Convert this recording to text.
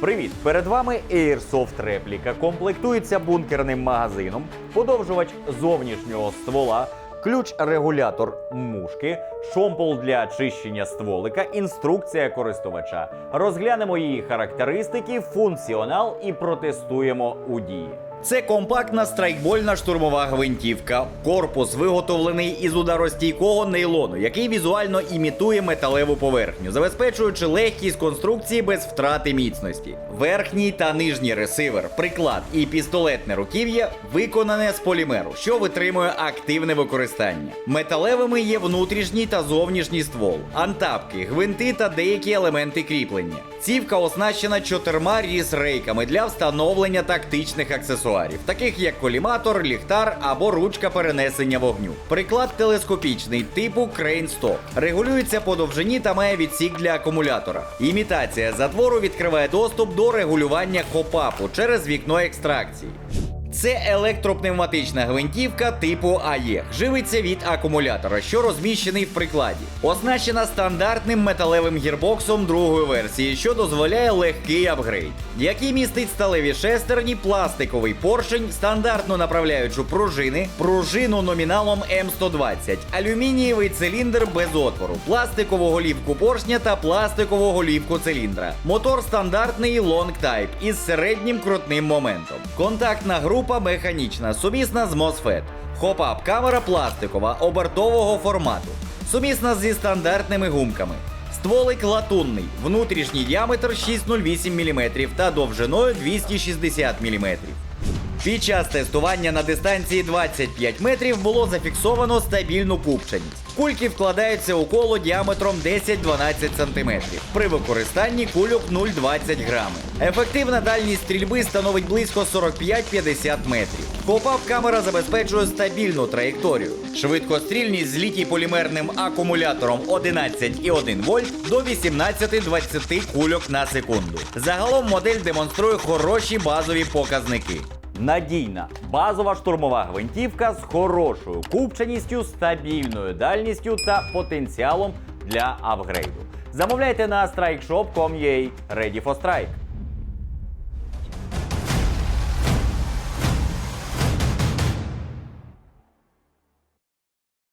Привіт! Перед вами Airsoft репліка. Комплектується бункерним магазином, подовжувач зовнішнього ствола, ключ-регулятор мушки, шомпол для очищення стволика, інструкція користувача. Розглянемо її характеристики, функціонал і протестуємо у дії. Це компактна страйкбольна штурмова гвинтівка. Корпус виготовлений із ударостійкого нейлону, який візуально імітує металеву поверхню, забезпечуючи легкість конструкції без втрати міцності. Верхній та нижній ресивер, приклад і пістолетне руків'я виконане з полімеру, що витримує активне використання. Металевими є внутрішній та зовнішній ствол, антапки, гвинти та деякі елементи кріплення. Цівка оснащена чотирма різ-рейками для встановлення тактичних аксесуарів, таких як коліматор, ліхтар або ручка перенесення вогню. Приклад телескопічний типу Crane Stock. Регулюється по довжині та має відсік для акумулятора. Імітація затвору відкриває доступ до регулювання копапу через вікно екстракції. Це електропневматична гвинтівка типу АЕ. Живиться від акумулятора, що розміщений в прикладі. Оснащена стандартним металевим гірбоксом другої версії, що дозволяє легкий апгрейд, який містить сталеві шестерні, пластиковий поршень, стандартну направляючу пружини, пружину номіналом М120, алюмінієвий циліндр без отвору, пластикову голівку поршня та пластикову голівку циліндра. Мотор стандартний Long Type із середнім крутним моментом. Контактна група механічна, сумісна з MOSFET. Хопап камера пластикова обертового формату. Сумісна зі стандартними гумками. Стволик латунний, внутрішній діаметр 608 мм та довжиною 260 мм. Під час тестування на дистанції 25 метрів було зафіксовано стабільну купченість. Кульки вкладаються у коло діаметром 10-12 см. При використанні кульок 0,20 грами. Ефективна дальність стрільби становить близько 45-50 метрів. Попап камера забезпечує стабільну траєкторію. Швидкострільність з літій полімерним акумулятором 11,1 вольт до 18-20 кульок на секунду. Загалом модель демонструє хороші базові показники. Надійна базова штурмова гвинтівка з хорошою купченістю, стабільною дальністю та потенціалом для апгрейду. Замовляйте на strikeshop.com.ua Ready for Strike.